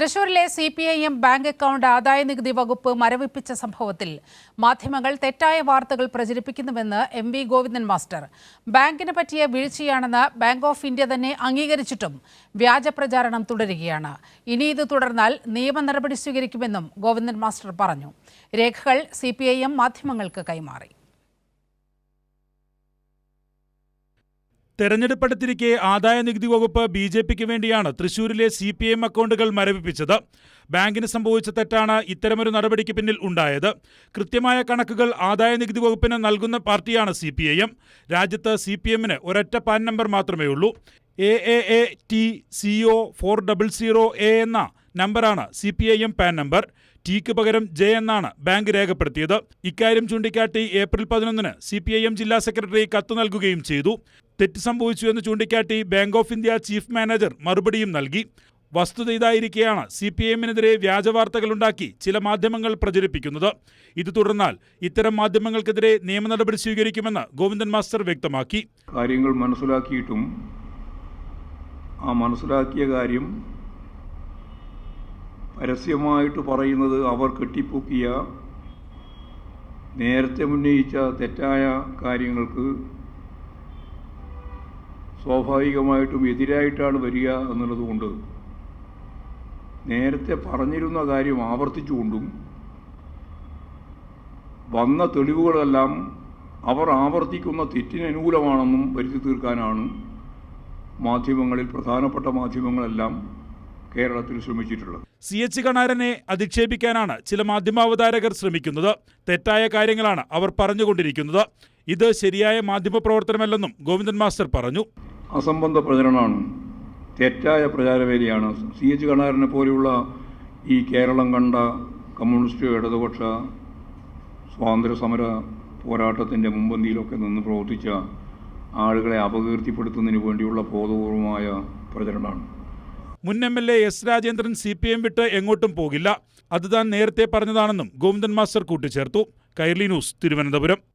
തൃശൂരിലെ C P I M bank account ആദായനികുതി വകുപ്പ് മരവിപ്പിച്ച സംഭവത്തിൽ മാധ്യമങ്ങൾ തെറ്റായ വാർത്തകൾ പ്രചരിപ്പിക്കുന്നുവെന്ന് എം വി ഗോവിന്ദൻ മാസ്റ്റർ. ബാങ്കിന് പറ്റിയ വീഴ്ചയാണെന്ന് ബാങ്ക് ഓഫ് ഇന്ത്യ തന്നെ അംഗീകരിച്ചിട്ടും വ്യാജ പ്രചാരണം തുടരുകയാണ്. ഇനി ഇത് തുടർന്നാൽ നിയമ നടപടി സ്വീകരിക്കുമെന്നും ഗോവിന്ദൻ മാസ്റ്റർ പറഞ്ഞു. രേഖകൾ സി മാധ്യമങ്ങൾക്ക് കൈമാറി. തെരഞ്ഞെടുപ്പടുത്തിരിക്കെ ആദായ നികുതി വകുപ്പ് ബി ജെ പിക്ക് വേണ്ടിയാണ് തൃശൂരിലെ സി പി എം അക്കൗണ്ടുകൾ മരവിപ്പിച്ചത്. ബാങ്കിന് സംഭവിച്ച തെറ്റാണ് ഇത്തരമൊരു നടപടിക്ക് പിന്നിൽ ഉണ്ടായത്. കൃത്യമായ കണക്കുകൾ ആദായ നികുതി വകുപ്പിന് നൽകുന്ന പാർട്ടിയാണ് സി പി ഐ എം. രാജ്യത്ത് സി പി എമ്മിന് ഒരൊറ്റ പാൻ നമ്പർ മാത്രമേ ഉള്ളൂ. A A A T C O four double zero A എന്ന നമ്പറാണ് C P I M PAN number. Tick പകരം ജെ എന്നാണ് ബാങ്ക് രേഖപ്പെടുത്തിയത്. ഇക്കാര്യം ചൂണ്ടിക്കാട്ടി ഏപ്രിൽ പതിനൊന്നിന് സി പി ഐ എം ജില്ലാ സെക്രട്ടറി കത്ത് നൽകുകയും ചെയ്തു. തെറ്റ് സംഭവിച്ചു എന്ന് ചൂണ്ടിക്കാട്ടി bank of India chief manager മറുപടിയും നൽകി. വസ്തുത ഇതായിരിക്കെയാണ് സി പി എമ്മിനെതിരെ വ്യാജവാർത്തകളുണ്ടാക്കി ചില മാധ്യമങ്ങൾ പ്രചരിപ്പിക്കുന്നത്. ഇത് തുടർന്നാൽ ഇത്തരം മാധ്യമങ്ങൾക്കെതിരെ നിയമ നടപടി സ്വീകരിക്കുമെന്ന് ഗോവിന്ദൻ മാസ്റ്റർ വ്യക്തമാക്കി. കാര്യങ്ങൾ മനസ്സിലാക്കിയിട്ടും ആ മനസ്സിലാക്കിയ കാര്യം പരസ്യമായിട്ട് പറയുന്നത് അവർ കെട്ടിപ്പൊക്കിയ നേരത്തെ ഉന്നയിച്ച തെറ്റായ കാര്യങ്ങൾക്ക് സ്വാഭാവികമായിട്ടും എതിരായിട്ടാണ് വരിക എന്നുള്ളതുകൊണ്ട് നേരത്തെ പറഞ്ഞിരുന്ന കാര്യം ആവർത്തിച്ചുകൊണ്ടും വന്ന തെളിവുകളെല്ലാം അവർ ആവർത്തിക്കുന്ന തെറ്റിന് അനുകൂലമാണെന്നും വരുത്തി തീർക്കാനാണ് മാധ്യമങ്ങളിൽ പ്രധാനപ്പെട്ട മാധ്യമങ്ങളെല്ലാം കേരളത്തിൽ ശ്രമിച്ചിട്ടുള്ളത്. സി എച്ച് കണാരനെ അധിക്ഷേപിക്കാനാണ് ചില മാധ്യമാവതാരകർ ശ്രമിക്കുന്നത്. തെറ്റായ കാര്യങ്ങളാണ് അവർ പറഞ്ഞുകൊണ്ടിരിക്കുന്നത്. ഇത് ശരിയായ മാധ്യമ പ്രവർത്തനമല്ലെന്നും ഗോവിന്ദൻ മാസ്റ്റർ പറഞ്ഞു. അസംബന്ധ പ്രചരണമാണ്. തെറ്റായ പ്രചാരവേദിയാണ് സി. എച്ച്. കണാരനെ പോലെയുള്ള ഈ കേരളം കണ്ട കമ്മ്യൂണിസ്റ്റ് ഇടതുപക്ഷ സ്വാതന്ത്ര്യ സമര പോരാട്ടത്തിന്റെ മുമ്പന്തിയിലൊക്കെ നിന്ന് പ്രവർത്തിച്ച ആളുകളെ അപകീർത്തിപ്പെടുത്തുന്നതിന് വേണ്ടിയുള്ള ബോധപൂർവമായ പ്രചരണമാണ്. മുൻ M L A S Rajendran C P M വിട്ട് എങ്ങോട്ടും പോകില്ല. അത് താൻ നേരത്തെ പറഞ്ഞതാണെന്നും ഗോവിന്ദൻ മാസ്റ്റർ കൂട്ടിച്ചേർത്തു. കൈർലി ന്യൂസ് തിരുവനന്തപുരം.